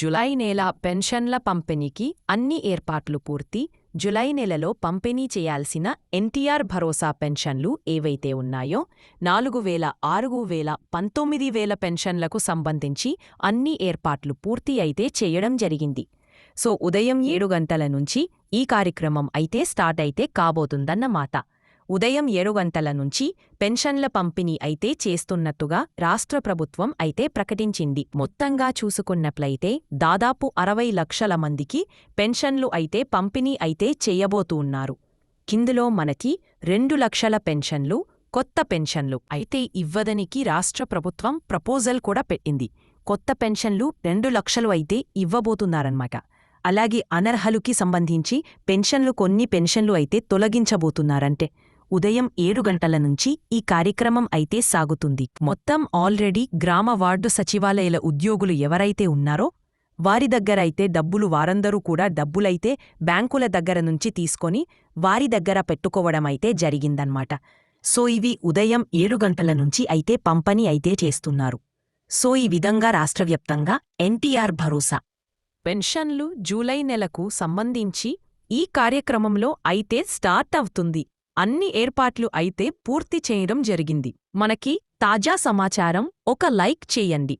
July నెల పెన్షన్ల పంపిణీకి అన్ని ఏర్పాట్లు పూర్తి జులై నెలలో పంపిణీ చేయాల్సిన ఎన్టీఆర్ భరోసా పెన్షన్లు ఏవైతే ఉన్నాయో నాలుగు వేల ఆరు వేల పంతొమ్మిది వేల పెన్షన్లకు సంబంధించి అన్ని ఏర్పాట్లు పూర్తి అయితే చేయడం జరిగింది. సో ఉదయం ఏడు గంటల నుంచి ఈ కార్యక్రమం అయితే స్టార్ట్ అయితే కాబోతుందన్నమాట ఉదయం ఏడు గంటల నుంచి పెన్షన్ల పంపిణీ అయితే చేస్తున్నట్టుగా రాష్ట్ర ప్రభుత్వం అయితే ప్రకటించింది. మొత్తంగా చూసుకున్నట్లయితే దాదాపు అరవై లక్షల మందికి పెన్షన్లు అయితే పంపిణీ అయితే చేయబోతున్నారు. కిందులో మనకి రెండు లక్షల పెన్షన్లు కొత్త పెన్షన్లు అయితే ఇవ్వదనికి రాష్ట్ర ప్రభుత్వం ప్రపోజల్ కూడా పెట్టింది. కొత్త పెన్షన్లు రెండు లక్షలు అయితే ఇవ్వబోతున్నారన్నమాట. అలాగే అనర్హలుకి సంబంధించి పెన్షన్లు కొన్ని పెన్షన్లు అయితే తొలగించబోతున్నారంటే ఉదయం ఏడు గంటల నుంచి ఈ కార్యక్రమం అయితే సాగుతుంది. మొత్తం ఆల్రెడీ గ్రామ వార్డు సచివాలయాల ఉద్యోగులు ఎవరైతే ఉన్నారో వారి దగ్గరైతే డబ్బులు వారందరూ కూడా డబ్బులైతే బ్యాంకుల దగ్గర నుంచి తీసుకొని వారి దగ్గర పెట్టుకోవడమైతే జరిగిందన్నమాట. సో ఇవి ఉదయం ఏడు గంటల నుంచి అయితే పంపని అయితే చేస్తున్నారు. సో ఈ విధంగా రాష్ట్రవ్యాప్తంగా ఎన్టీఆర్ భరోసా. పెన్షన్లు జూలై నెలకు సంబంధించి ఈ కార్యక్రమంలో అయితే స్టార్ట్ అవుతుంది. అన్ని ఏర్పాట్లు అయితే పూర్తి చేయడం జరిగింది. మనకి తాజా సమాచారం ఒక లైక్ చేయండి.